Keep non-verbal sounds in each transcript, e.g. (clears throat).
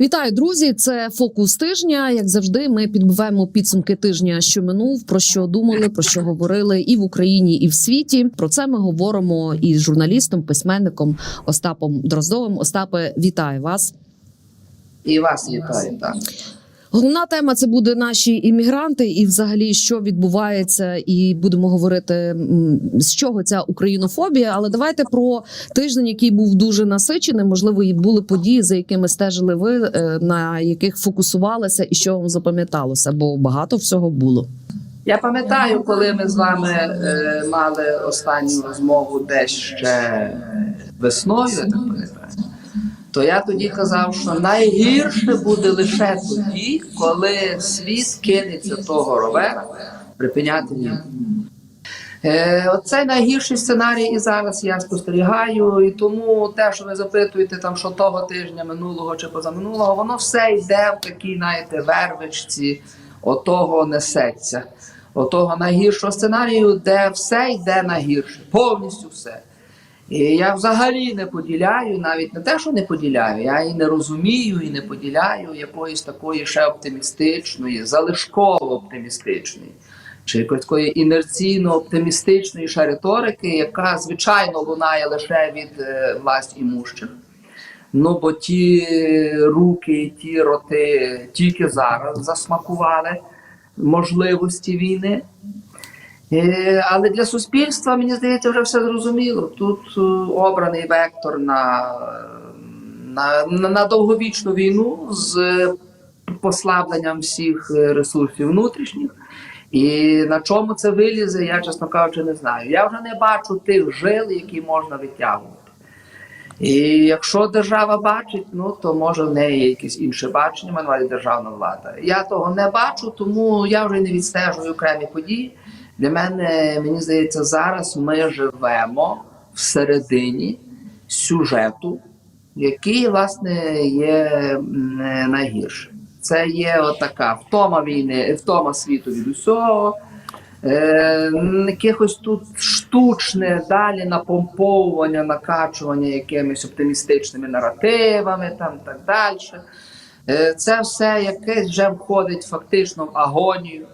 Вітаю, друзі! Це фокус тижня. Як завжди, ми підбиваємо підсумки тижня, що минув, про що думали, про що говорили і в Україні, і в світі. Про це ми говоримо із журналістом, письменником Остапом Дроздовим. Остапе, вітаю вас. І вас вітаю. Так. Головна тема це буде наші іммігранти, і взагалі що відбувається, і будемо говорити з чого ця українофобія. Але давайте про тиждень, який був дуже насичений. Можливо, і були події, за якими стежили ви, е, на яких фокусувалися, і що вам запам'яталося, бо багато всього було. Я пам'ятаю, коли ми з вами е, мали останню розмову десь ще весною, я так пам'ятаю, то я тоді казав, що найгірше буде лише тоді, коли світ кинеться того ровера припиняти війну. Е, Оце найгірший сценарій і зараз я спостерігаю. І тому те, що ви запитуєте, там що того тижня минулого чи позаминулого, воно все йде в такій, знаєте, вервичці, отого несеться, отого найгіршого сценарію, де все йде на гірше, повністю все. І я взагалі не поділяю, навіть не те, що не поділяю, я і не розумію, і не поділяю якоїсь такої ще оптимістичної, залишково оптимістичної, чи якоїсь такої інерційно-оптимістичної ще риторики, яка звичайно лунає лише від е, власть імущих. Ну, бо ті руки, ті роти тільки зараз засмакували можливості війни. Е, Але для суспільства, мені здається, вже все зрозуміло. Тут е, обраний вектор на, на, на, довговічну війну з послабленням всіх ресурсів внутрішніх. І на чому це вилізе, я, чесно кажучи, не знаю. Я вже не бачу тих жил, які можна витягувати. І якщо держава бачить, ну то може в неї є якесь інше бачення, увазі державна влада. Я того не бачу, тому я вже не відстежую окремі події. Для мене, мені здається, зараз ми живемо всередині сюжету, який, власне, є найгіршим. Це є отака втома війни, втома світу від усього. Е, якихось тут штучне далі напомповування, накачування якимись оптимістичними наративами, там так далі. Е, це все якесь вже входить фактично в агонію.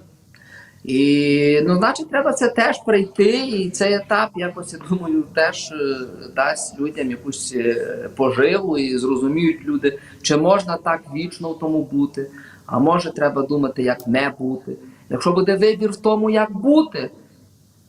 І ну, значить, треба це теж пройти, і цей етап якось я думаю теж е, дасть людям якусь е, поживу і зрозуміють люди, чи можна так вічно в тому бути, а може треба думати, як не бути. Якщо буде вибір в тому, як бути,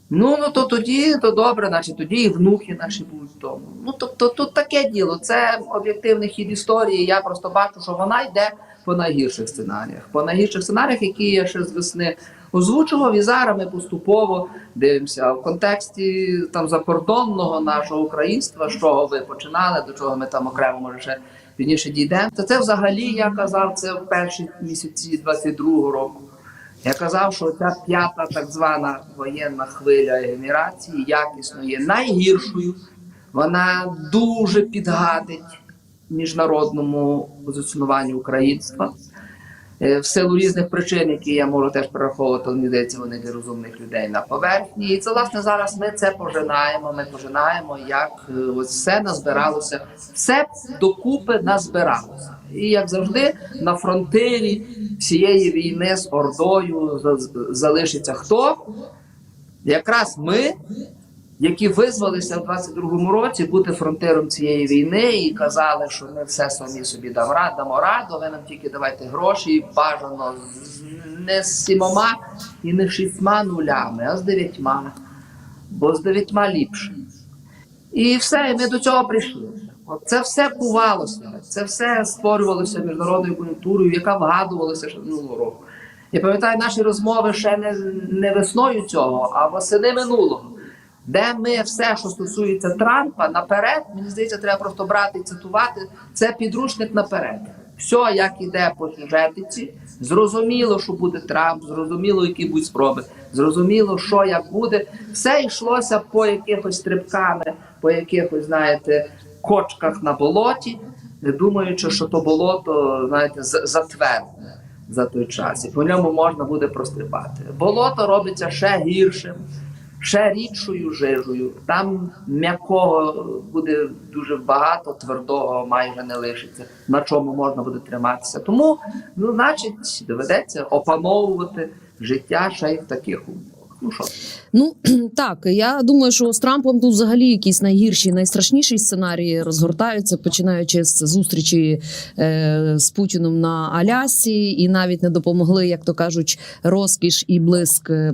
ну, ну то тоді то добре, значить тоді і внуки наші будуть в тому. Ну тобто тут таке діло, це об'єктивний хід історії. Я просто бачу, що вона йде по найгірших сценаріях. По найгірших сценаріях, які я ще з весни озвучував, і зараз ми поступово дивимося в контексті там закордонного нашого українства, з чого ви починали, до чого ми там окремо може ще пізніше дійдемо. То це взагалі я казав це в перші місяці 22-го року. Я казав, що ця п'ята так звана воєнна хвиля генерації якісно є найгіршою. Вона дуже підгадить міжнародному позиціонуванню українства. Е, В силу різних причин, які я можу теж перераховувати, але мені здається, вони для розумних людей на поверхні. І це власне зараз ми це пожинаємо. Ми пожинаємо, як е, ось все назбиралося, все докупи назбиралося. І як завжди, на фронтирі всієї війни з Ордою залишиться хто? Якраз ми, які визвалися в 22-му році бути фронтиром цієї війни і казали, що ми все самі собі дам ра- дамо раду, ви нам тільки давайте гроші, і бажано не з сімома і не шістьма нулями, а з дев'ятьма. Бо з дев'ятьма ліпше. І все, і ми до цього прийшли. Це все кувалося, це все створювалося міжнародною кон'юнктурою, яка вгадувалася ще минулого року. Я пам'ятаю наші розмови ще не, не весною цього, а восени минулого, де ми все, що стосується Трампа, наперед, мені здається, треба просто брати і цитувати. Це підручник наперед. Все, як іде по сюжетиці, зрозуміло, що буде Трамп, зрозуміло, які будуть спроби, зрозуміло, що як буде. Все йшлося по якихось стрибками, по якихось, знаєте, кочках на болоті, не думаючи, що то болото, знаєте, затвердне за той час, і по ньому можна буде прострибати. Болото робиться ще гіршим. Ще рідшою жижею. Там м'якого буде дуже багато, твердого майже не лишиться, на чому можна буде триматися. Тому, ну, значить, доведеться опановувати життя ще й в таких умовах. Ну що? Ну (clears throat) так, я думаю, що з Трампом тут взагалі якісь найгірші, найстрашніші сценарії розгортаються, починаючи з зустрічі е, з Путіном на Алясці, і навіть не допомогли, як то кажуть, розкіш і блиск е,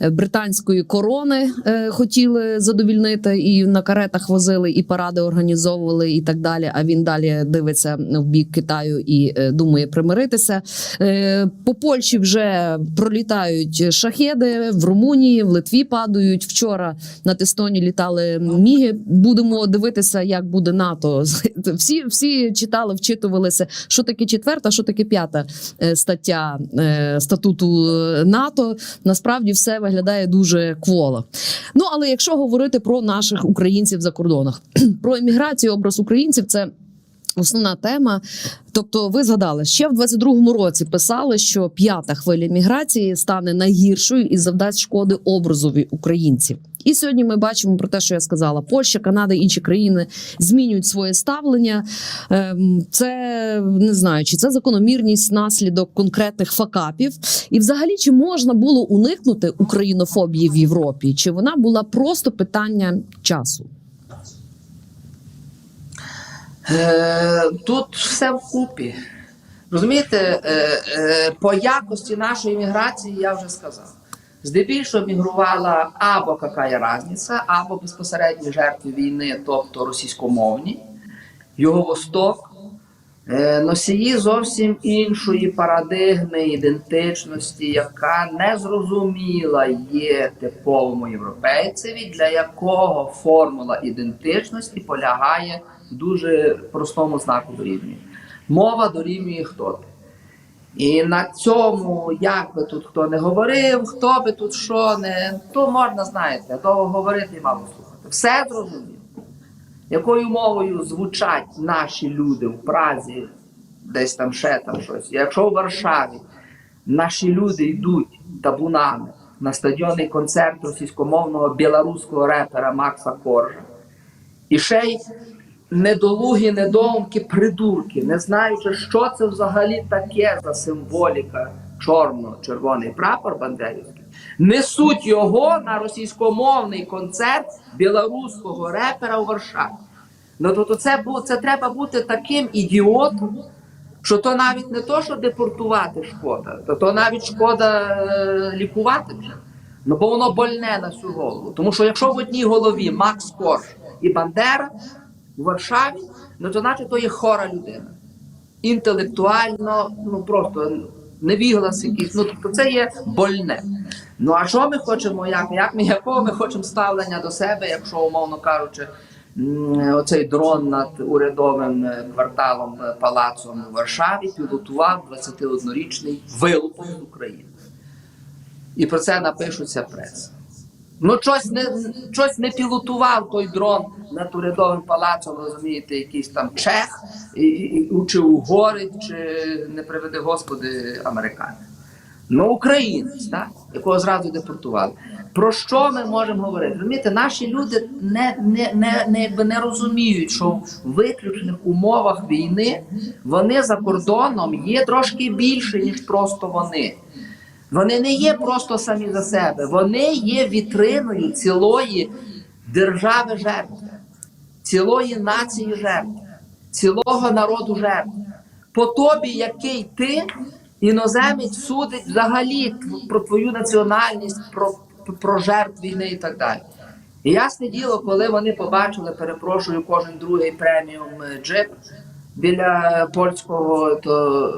британської корони е, хотіли задовільнити, і на каретах возили, і паради організовували, і так далі. А він далі дивиться в бік Китаю і е, думає примиритися. Е, по Польщі вже пролітають шахеди в Румунії, в Литві падають. Вчора над Естонії літали міги. Будемо дивитися, як буде НАТО. (laughs) Всі, всі читали, вчитувалися, що таке четверта, що таке п'ята е, стаття е, статуту е, НАТО. Насправді все виглядає дуже кволо. Ну але якщо говорити про наших українців за кордонах, (clears throat) про еміграцію, образ українців, це. Основна тема, тобто, ви згадали, ще в 22-му році писали, що п'ята хвиля міграції стане найгіршою і завдасть шкоди образові українців. І сьогодні ми бачимо про те, що я сказала: Польща, Канада, інші країни змінюють своє ставлення. Ем, Це не знаю, чи це закономірність наслідок конкретних факапів, і взагалі чи можна було уникнути українофобії в Європі, чи вона була просто питання часу? Е, Тут все вкупі. Розумієте, е, е, по якості нашої міграції я вже сказав. Здебільшого мігрувала або яка різниця, або безпосередні жертви війни, тобто російськомовні, Юго-Восток, е, носії зовсім іншої парадигми ідентичності, яка не зрозуміла є типовому європейцеві, для якого формула ідентичності полягає дуже простому знаку дорівнює. Мова дорівнює хто ти. І на цьому, як би тут хто не говорив, хто би тут що не, то можна, знаєте, довго говорити і мало слухати. Все зрозуміло. Якою мовою звучать наші люди в Празі, десь там ще там щось. Якщо в Варшаві наші люди йдуть табунами на стадіонний концерт російськомовного білоруського репера Макса Коржа, і ще й недолугі, недоумки, придурки, не знаючи, що це взагалі таке за символіка чорно-червоний прапор Бандерівський, несуть його на російськомовний концерт білоруського репера у Варшаві. Ну то, то це, це треба бути таким ідіотом, що то навіть не то, що депортувати шкода, то, то навіть шкода е, лікувати вже. Ну бо воно больне на всю голову. Тому що якщо в одній голові Макс Корж і Бандера в Варшаві, ну то наче то є хора людина. Інтелектуально, ну просто невіглас якийсь. Ну тобто це є больне. Ну а що ми хочемо? Як, як ми якого ми хочемо ставлення до себе, якщо, умовно кажучи, оцей дрон над урядовим е, кварталом е, палацом у Варшаві пілотував 21-річний вилупом з України. І про це напишуться преса. Ну, щось не, щось не пілотував той дрон над урядовим палацом, розумієте, якийсь там чех, і, і, чи угорець, чи не приведи господи, американець. Ну, українець, так? якого зразу депортували. Про що ми можемо говорити? Розумієте, наші люди не, не, не, не, якби не розуміють, що в виключених умовах війни вони за кордоном є трошки більше, ніж просто вони. Вони не є просто самі за себе, вони є вітриною цілої держави жертв, цілої нації жертв, цілого народу жертв. По тобі, який ти, іноземець судить взагалі про твою національність, про, про жертв війни і так далі. І ясне діло, коли вони побачили, перепрошую, кожен другий преміум джип біля польського то,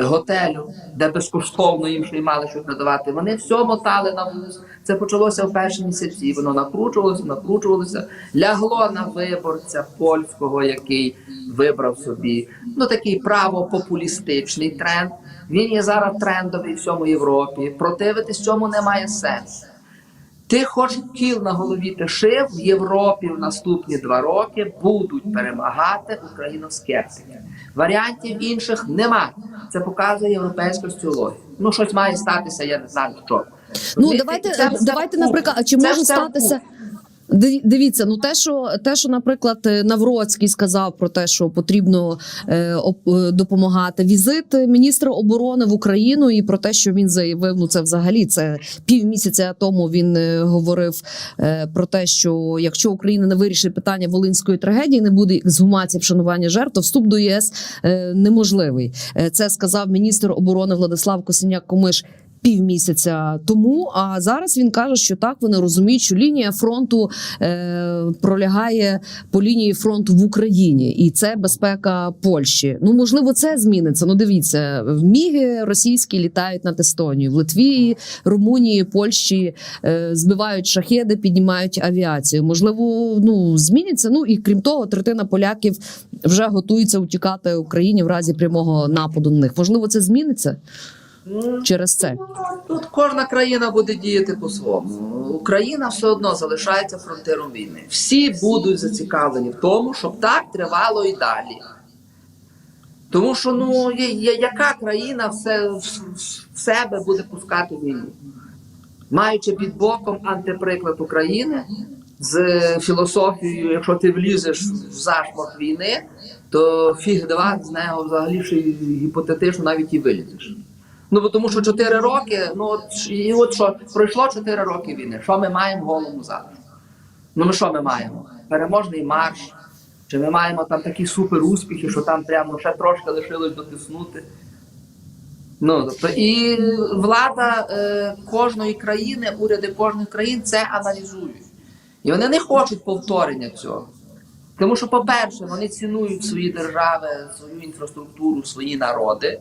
готелю, де безкоштовно їм ще й мали щось надавати, вони все мотали на вуз. Це почалося в перші місяці. Воно накручувалося, накручувалося, лягло на виборця польського, який вибрав собі ну такий правопопулістичний тренд. Він є зараз трендовий в всьому Європі. Противитись цьому немає сенсу. Ти хоч кіл на голові ти шив, в Європі в наступні два роки будуть перемагати україноскептики. Варіантів інших нема. Це показує європейська соціологія. Ну, щось має статися, я не знаю що. Ну Розумієте, давайте це давайте, вкуп. наприклад, а чи Це може все статися? вкуп. Ди- Дивіться, ну те, що те, що, наприклад, е, Навроцький сказав про те, що потрібно е, е, допомагати. Візит міністра оборони в Україну і про те, що він заявив, ну це взагалі це півмісяця тому. Він е, говорив е, про те, що якщо Україна не вирішить питання волинської трагедії, не буде ексгумації вшанування жертв, то вступ до ЄС е, неможливий. Це сказав міністр оборони Владислав Косиняк Комиш півмісяця тому. А зараз він каже, що так вони розуміють, що лінія фронту е, пролягає по лінії фронту в Україні, і це безпека Польщі. Ну можливо, це зміниться. Ну дивіться, в міги російські літають над Естонію, в Литві, Румунії, Польщі е, збивають шахеди, піднімають авіацію. Можливо, ну зміниться. Ну і крім того, третина поляків вже готується утікати Україні в разі прямого нападу на них. Можливо, це зміниться через це. Тут кожна країна буде діяти по-своєму. Україна все одно залишається фронтиром війни. Всі будуть зацікавлені в тому, щоб так тривало і далі. Тому що ну я- я- яка країна все в, себе буде пускати війну, маючи під боком антиприклад України з філософією, якщо ти влізеш в зашморг війни, то фіг два з нього взагалі ще гіпотетично навіть і вилізеш. Ну тому що 4 роки, ну от і от що пройшло 4 роки війни. Що ми маємо в голому залишку? Ну ми що ми маємо? Переможний марш. Чи ми маємо там такі супер успіхи, що там прямо ще трошки лишилось дотиснути? Ну тобто і влада е, кожної країни, уряди кожної країн це аналізують. І вони не хочуть повторення цього. Тому що, по-перше, вони цінують свої держави, свою інфраструктуру, свої народи.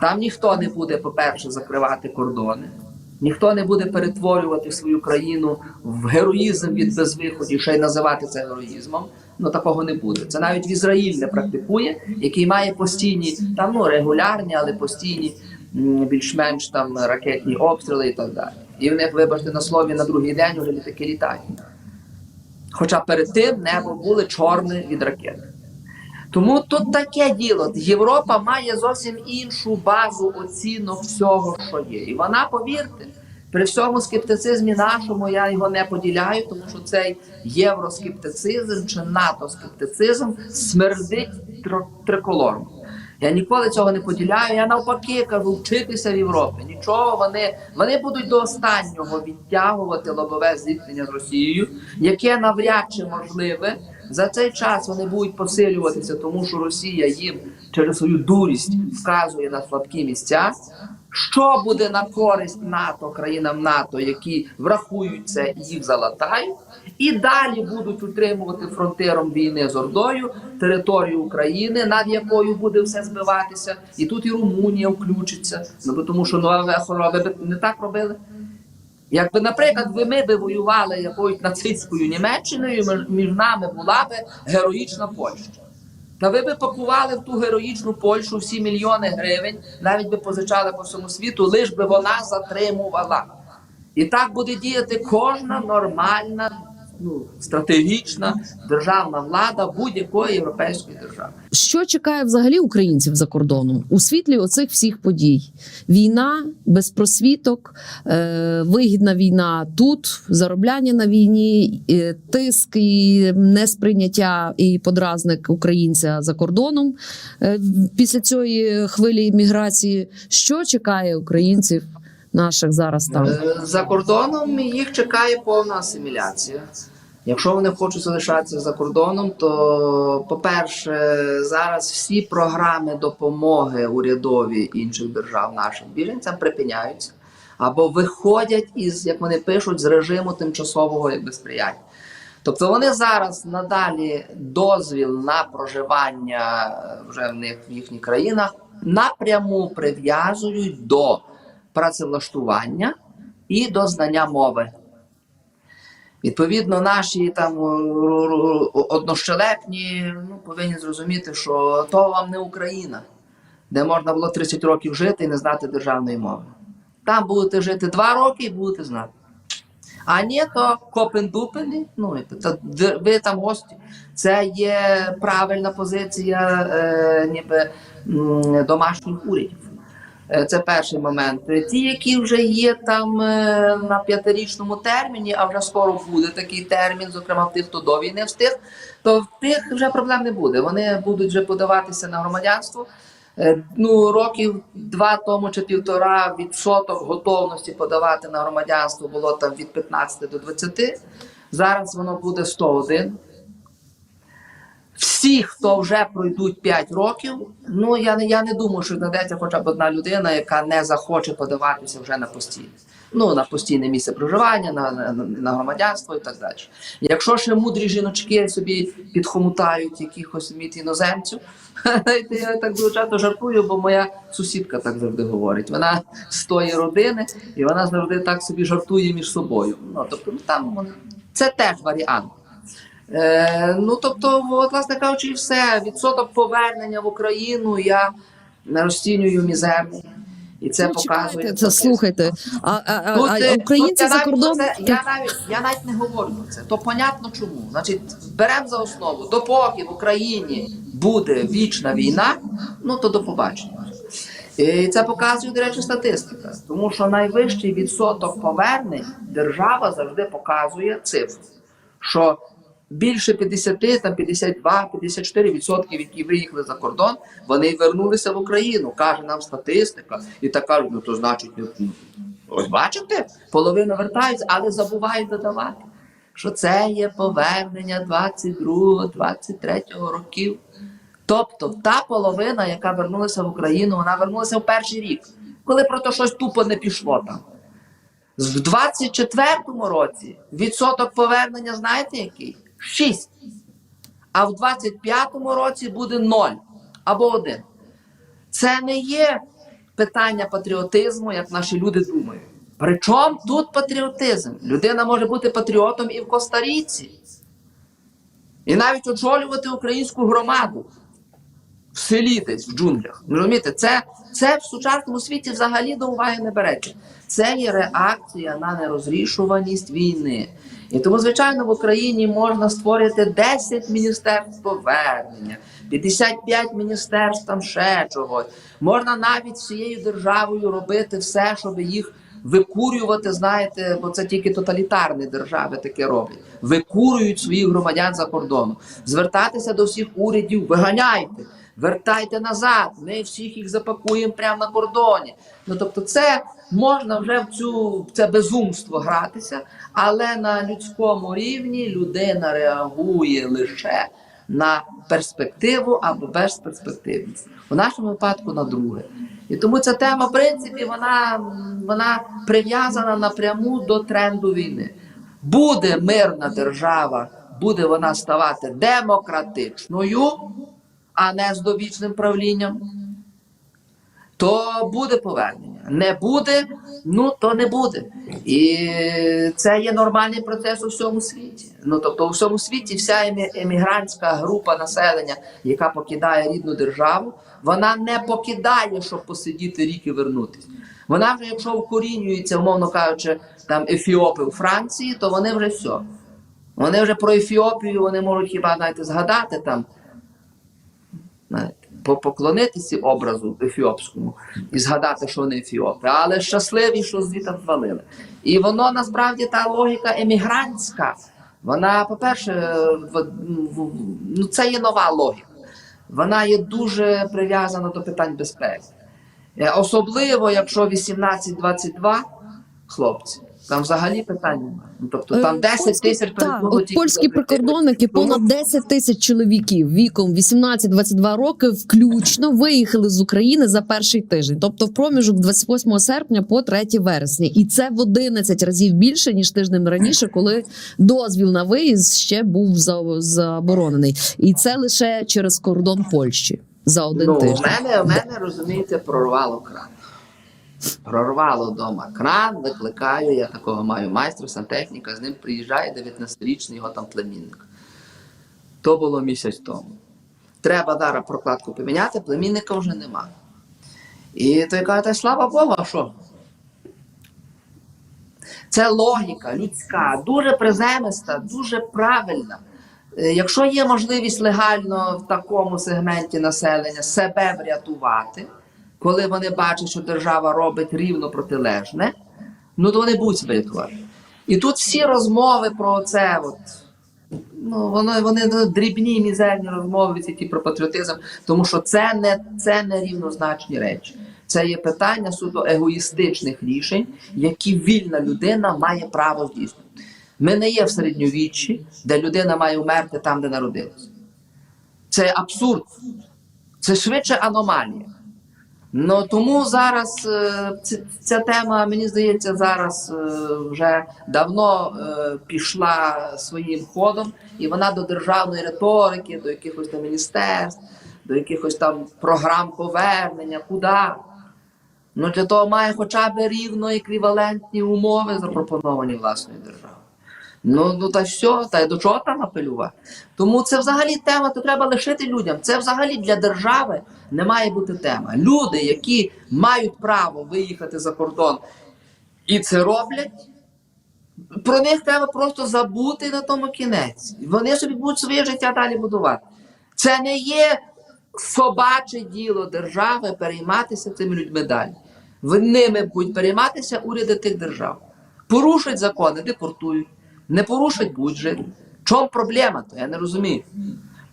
Там ніхто не буде, по-перше, закривати кордони, ніхто не буде перетворювати свою країну в героїзм від безвиході, ще й називати це героїзмом. Ну такого не буде. Це навіть в Ізраїль не практикує, який має постійні, там ну регулярні, але постійні більш-менш там ракетні обстріли і так далі. І в них, вибачте, на слові на другий день вже літаки літають. Хоча перед тим небо було чорне від ракет. Тому тут таке діло. Європа має зовсім іншу базу оцінок всього, що є. І вона, повірте, при всьому скептицизмі нашому я його не поділяю, тому що цей євроскептицизм чи НАТО-скептицизм смердить триколором. Я ніколи цього не поділяю. Я навпаки кажу, вчитися в Європі. Нічого вони, вони будуть до останнього відтягувати лобове зіткнення з Росією, яке навряд чи можливе. За цей час вони будуть посилюватися, тому що Росія їм через свою дурість вказує на слабкі місця. Що буде на користь НАТО, країнам НАТО, які врахують це і їх залатають, і далі будуть утримувати фронтиром війни з Ордою територію України, над якою буде все збиватися, і тут і Румунія включиться. Ну тому, що ну не так робили. Якби, наприклад, ви ми би воювали якоюсь нацистською Німеччиною, між- нами була би героїчна Польща. Та ви би пакували в ту героїчну Польщу всі мільйони гривень, навіть би позичали по всьому світу, лиш би вона затримувала. І так буде діяти кожна нормальна, ну, стратегічна державна влада будь-якої європейської держави. Що чекає взагалі українців за кордоном у світлі оцих всіх подій? Війна без просвіток, е, вигідна війна тут, заробляння на війні, е, тиск і несприйняття і подразник українця за кордоном е, після цієї хвилі міграції. Що чекає українців наших зараз там? Е, За кордоном їх чекає повна асиміляція. Якщо вони хочуть залишатися за кордоном, то, по-перше, зараз всі програми допомоги урядові інших держав нашим біженцям припиняються або виходять із, як вони пишуть, з режиму тимчасового якби сприяння. Тобто вони зараз надалі дозвіл на проживання е, вже в них в їхніх країнах напряму прив'язують до працевлаштування і до знання мови. Відповідно, наші там ро- однощелепні ну, повинні зрозуміти, що то вам не Україна, де можна було 30 років жити і не знати державної мови. Там будете жити 2 роки і будете знати. А ні, то копен-дупені, ну ви там гості. Це є правильна позиція е, ніби домашніх урядів. Е, Це перший момент. Е, Ті, які вже є там е, на п'ятирічному терміні, а вже скоро буде такий термін, зокрема в тих, хто до війни встиг, то в тих вже проблем не буде. Вони будуть вже подаватися на громадянство. Ну, років два тому чи півтора відсоток готовності подавати на громадянство було там від 15 до 20. Зараз воно буде 101. Всі, хто вже пройдуть 5 років, ну я не я не думаю, що знайдеться хоча б одна людина, яка не захоче подаватися вже на постійне. Ну, на постійне місце проживання, на, на, на громадянство і так далі. Якщо ще мудрі жіночки собі підхомутають якихось міт іноземців, (laughs) я так дуже часто жартую, бо моя сусідка так завжди говорить. Вона з тої родини, і вона завжди так собі жартує між собою. Ну, тобто, ну, там вон- це теж варіант. Е, ну тобто, от, власне кажучи, і все. Відсоток повернення в Україну я розцінюю мізерний. І це ну, показує. чекайте, це слухайте. А, а, а, Тут, а е, українці тут я за кордон. Це, я, навіть, я навіть не говорю про це. То понятно чому. Значить, беремо за основу, допоки в Україні буде вічна війна, ну то до побачення. І це показує, до речі, статистика. Тому що найвищий відсоток повернень держава завжди показує цифру, що більше 50, там 52, 54 відсотків, які виїхали за кордон, вони вернулися в Україну, каже нам статистика. І так кажуть, ну то значить, ну, ось бачите, половина вертаються, але забувають додавати, що це є повернення 22-23 років. Тобто та половина, яка вернулася в Україну, вона вернулася в перший рік, коли про то щось тупо не пішло там. В 24-му році відсоток повернення, знаєте який? 6. А в 25-му році буде 0 або 1. Це не є питання патріотизму, як наші люди думають. Причому тут патріотизм? Людина може бути патріотом і в Коста-Ріці. І навіть очолювати українську громаду в селі десь, в джунглях. Розумієте, це, це в сучасному світі взагалі до уваги не береться. Це є реакція на нерозрішуваність війни. І тому, звичайно, в Україні можна створити 10 міністерств повернення, 55 міністерств там ще чогось. Можна навіть всією державою робити все, щоб їх викурювати, знаєте, бо це тільки тоталітарні держави таке роблять. Викурюють своїх громадян за кордоном. Звертатися до всіх урядів, виганяйте. Вертайте назад, ми всіх їх запакуємо прямо на кордоні. Ну тобто, це можна вже в цю в це безумство гратися, але на людському рівні людина реагує лише на перспективу або безперспективність. У нашому випадку на друге. І тому ця тема, в принципі, вона, вона прив'язана напряму до тренду війни. Буде мирна держава, буде вона ставати демократичною а не з довічним правлінням, то буде повернення. Не буде, ну то не буде. І це є нормальний процес у всьому світі. Ну тобто, у всьому світі вся емі- емігрантська група населення, яка покидає рідну державу, вона не покидає, щоб посидіти рік і вернутися. Вона вже, якщо вкорінюється, умовно кажучи, там ефіопи у Франції, то вони вже все. Вони вже про Ефіопію вони можуть хіба знаєте, згадати там знаєте, поклонитися образу ефіопському і згадати, що вони ефіопи, але щасливі, що звідти звалили. І воно насправді та логіка емігрантська. Вона, по-перше, ну, це є нова логіка. Вона є дуже прив'язана до питань безпеки. Е, Особливо, якщо 18-22 хлопці, там взагалі питань немає. Ну, тобто там Е, 10 польські- тисяч Так, от польські до прикордонники, понад 10 тисяч чоловіків віком 18-22 роки, включно виїхали з України за перший тиждень, тобто в проміжок 28 серпня по 3 вересня, і це в 11 разів більше ніж тижнем раніше, коли дозвіл на виїзд ще був заборонений, і це лише через кордон Польщі за один ну, тиждень. У мене, у мене, розумієте, прорвало кран. Прорвало вдома кран, викликаю, я такого маю майстра, сантехніка, з ним приїжджає 19-річний його там племінник. То було місяць тому. Треба зараз прокладку поміняти, племінника вже нема. І той каже, та слава Богу, а що? Це логіка людська, дуже приземиста, дуже правильна. Е, Якщо є можливість легально в такому сегменті населення себе врятувати, коли вони бачать, що держава робить рівно протилежне, ну то вони будуть рятувати. І тут всі розмови про це, от, ну, воно, вони ну, дрібні, мізерні розмови ці про патріотизм, тому що це не, це не рівнозначні речі. Це є питання суто егоїстичних рішень, які вільна людина має право здійснювати. Ми не є в середньовіччі, де людина має вмерти там, де народилася. Це абсурд. Це швидше аномалія. Ну тому зараз е, ця тема, мені здається, зараз е, вже давно е, пішла своїм ходом, і вона до державної риторики, до якихось там міністерств, до якихось там програм повернення, куди. Ну для того має хоча б рівно еквівалентні умови запропоновані власною державою. Ну, ну та що, та до чого там апелювати? Тому це взагалі тема, то треба лишити людям. Це взагалі для держави не має бути тема. Люди, які мають право виїхати за кордон і це роблять, про них треба просто забути на тому кінець. Вони собі будуть своє життя далі будувати. Це не є собаче діло держави перейматися цими людьми далі. Ними будуть перейматися уряди тих держав. Порушать закони, депортують. Не порушать. В чому проблема? То я не розумію.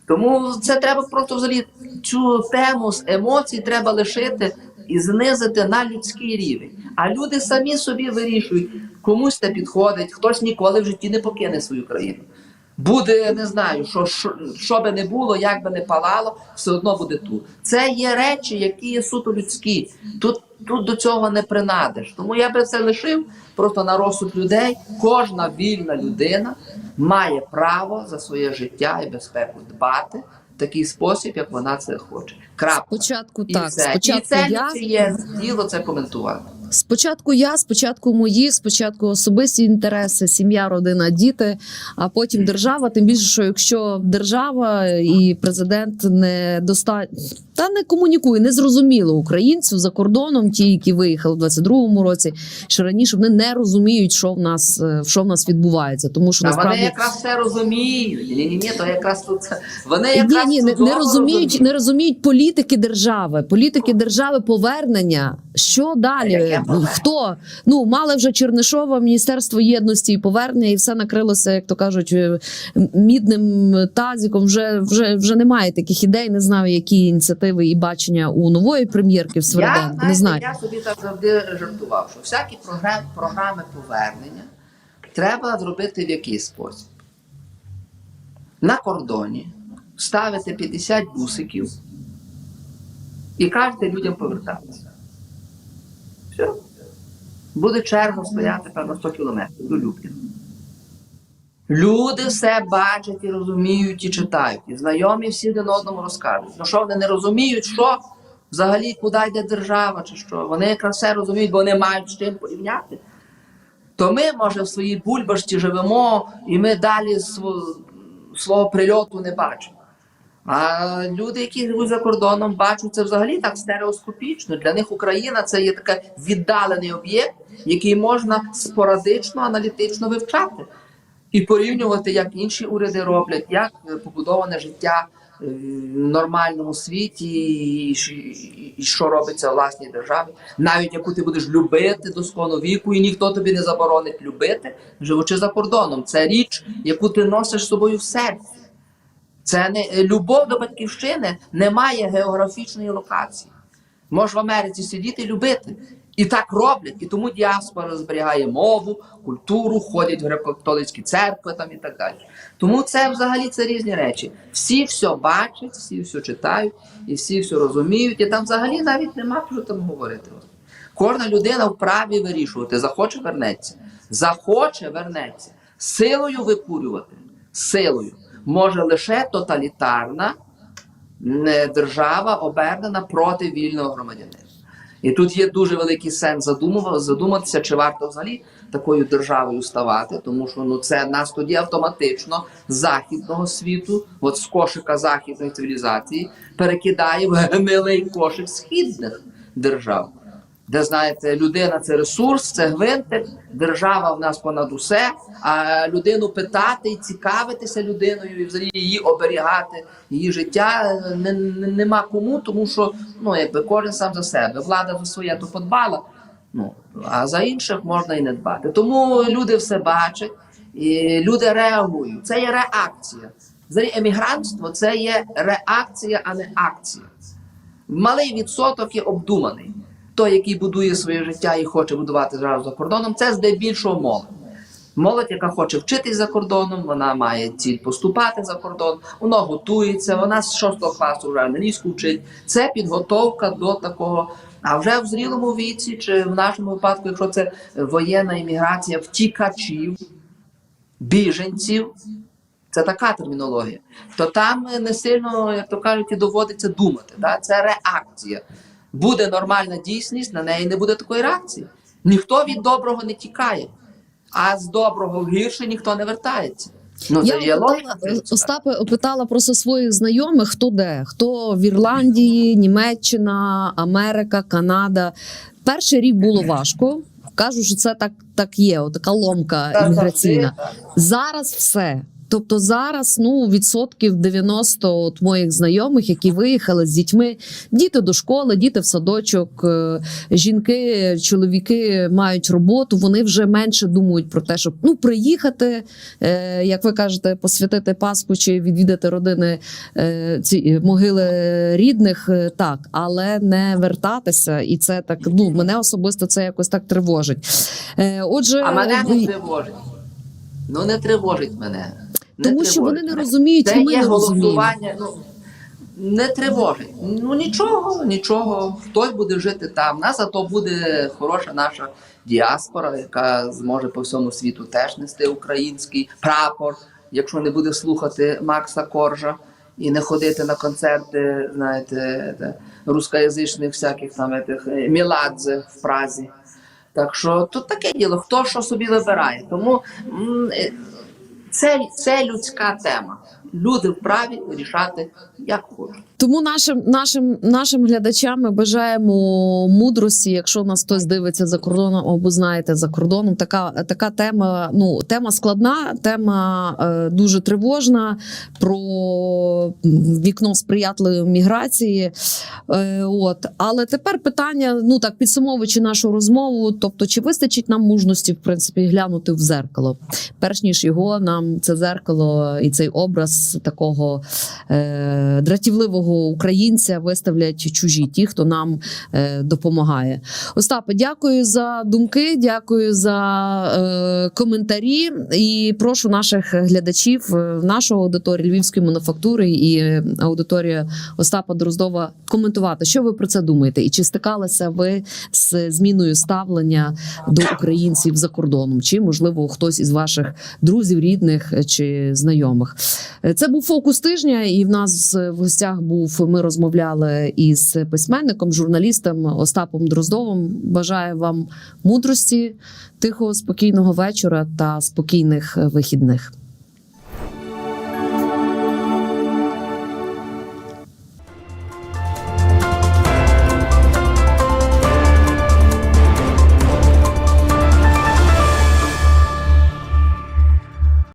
Тому це треба просто взагалі цю тему з емоцій треба лишити і знизити на людський рівень. А люди самі собі вирішують, комусь це підходить, хтось ніколи в житті не покине свою країну. Буде, не знаю, що, що, що би не було, як би не палало, все одно буде тут. Це є речі, які є суто людські. Тут, тут до цього не принадиш. Тому я би це лишив просто на розсуд людей. Кожна вільна людина має право за своє життя і безпеку дбати в такий спосіб, як вона це хоче. Крапка. Спочатку І так, це. спочатку і це я. є діло це коментувати. Спочатку я, спочатку мої, спочатку особисті інтереси, сім'я, родина, діти, а потім держава. Тим більше, що якщо держава і президент не доста... та не комунікує, не зрозуміло українцю за кордоном, ті, які виїхали в 22-му році, ще раніше вони не розуміють, що в нас е, що в нас відбувається, тому що А вони якраз все розуміють. Ні, ні, ні, то якраз тут (laughs) вони Ні, якраз ні, не, чудово не розуміють, не розуміють політики держави, політики держави повернення. Що далі? Хто ну мали вже Чернишова, Міністерство єдності і повернення, і все накрилося, як то кажуть, е, мідним тазіком. Вже вже вже немає таких ідей. Не знаю, які ініціативи і бачення у нової прем'єрки в Я, Сверденко. знаєте, Не знаю. я собі так завжди жартував, що всякі програми, програми повернення треба зробити в який спосіб. На кордоні ставити 50 бусиків і кажете людям повертатися. Все. Буде черга стояти певно 100 кілометрів до Любліна. Люди все бачать і розуміють і читають. І знайомі всі один одному розкажуть. Ну що вони не розуміють, що взагалі куди йде держава, чи що. Вони якраз все розуміють, бо вони мають з чим порівняти. То ми, може, в своїй бульбашці живемо, і ми далі св- свого прильоту не бачимо. А люди, які живуть за кордоном, бачать це взагалі так стереоскопічно. Для них Україна це є такий віддалений об'єкт, який можна спорадично, аналітично вивчати і порівнювати, як інші уряди роблять, як е, побудоване життя е, в нормальному світі, і, що робиться власній державі, навіть яку ти будеш любити до скону віку, і ніхто тобі не заборонить любити, живучи за кордоном. Це річ, яку ти носиш з собою в серці. Це не е, любов до батьківщини не має географічної локації. Можеш в Америці сидіти і любити. І так роблять. І тому діаспора зберігає мову, культуру, ходять в греко-католицькі церкви там і так далі. Тому це взагалі це різні речі. Всі все бачать, всі все читають, і всі все розуміють. І там взагалі навіть нема про що там говорити. Кожна людина вправі вирішувати, захоче вернеться. Захоче вернеться. Силою викурювати. Силою може лише тоталітарна держава обернена проти вільного громадянина. І тут є дуже великий сенс задуматися, чи варто взагалі такою державою ставати, тому що ну це нас тоді автоматично з західного світу, от з кошика західної цивілізації, перекидає в (laughs) гнилий кошик східних держав. Де знаєте, людина це ресурс, це гвинтик, держава в нас понад усе. А людину питати і цікавитися людиною, і взагалі її оберігати, її життя е, не, не- нема кому, тому що ну якби кожен сам за себе. Влада за своє то подбала. Ну а за інших можна і не дбати. Тому люди все бачать, і люди реагують. Це є реакція. Взагалі, емігрантство це є реакція, а не акція. Малий відсоток є обдуманий. Той, який будує своє життя і хоче будувати зразу за кордоном, це здебільшого молодь. Молодь, яка хоче вчитись за кордоном, вона має ціль поступати за кордон, вона готується, вона з 6 класу вже англійську вчить. Це підготовка до такого. А вже в зрілому віці, чи в нашому випадку, якщо це воєнна імміграція втікачів, біженців, це така термінологія, то там не сильно, як то кажуть, доводиться думати. Да? Це реакція. Буде нормальна дійсність, на неї не буде такої реакції. Ніхто від доброго не тікає, а з доброго в гірше ніхто не вертається. Ну, Я опитала. Остапе опитала просто своїх знайомих, хто де, хто в Ірландії, Німеччина, Америка, Канада. Перший рік було важко. Кажу, що це так, так є, така ломка імміграційна. Зараз все. Тобто зараз ну відсотків 90 от моїх знайомих, які виїхали з дітьми, діти до школи, діти в садочок, е, жінки, чоловіки мають роботу. Вони вже менше думають про те, щоб ну приїхати, е, як ви кажете, посвятити Пасху чи відвідати родини е, ці могили рідних, так, але не вертатися. І це так. Ну мене особисто це якось так тривожить. Отже, А мене не тривожить. Ну не тривожить мене. Не тому що вони не розуміють, Це і ми є не голосування. Ну, не тривожить. Ну нічого, нічого. Хтось буде жити там. Нас зато буде хороша наша діаспора, яка зможе по всьому світу теж нести український прапор, якщо не буде слухати Макса Коржа і не ходити на концерти, знаєте, рускоязичних всяких там етих, е, Міладзе в Празі. Так що тут таке діло, хто що собі вибирає. Тому е, це, це людська тема. Люди вправі вирішати, як хочуть. Тому нашим нашим нашим глядачам ми бажаємо мудрості. Якщо нас хтось дивиться за кордоном або знаєте за кордоном, така така тема. Ну тема складна, тема е, дуже тривожна про вікно сприятливої міграції. Е, от але тепер питання: ну так підсумовуючи нашу розмову, тобто чи вистачить нам мужності в принципі глянути в зеркало, перш ніж його нам це зеркало і цей образ такого е, дратівливого українця виставлять чужі, ті, хто нам е, допомагає. Остапе, дякую за думки, дякую за е, коментарі. І прошу наших глядачів, е, нашу аудиторію Львівської мануфактури і аудиторія Остапа Дроздова коментувати, що ви про це думаєте, і чи стикалися ви з зміною ставлення до українців за кордоном, чи можливо хтось із ваших друзів, рідних чи знайомих. Це був фокус тижня, і в нас в гостях був. Ми розмовляли із письменником, журналістом Остапом Дроздовим. Бажаю вам мудрості, тихого, спокійного вечора та спокійних е, вихідних.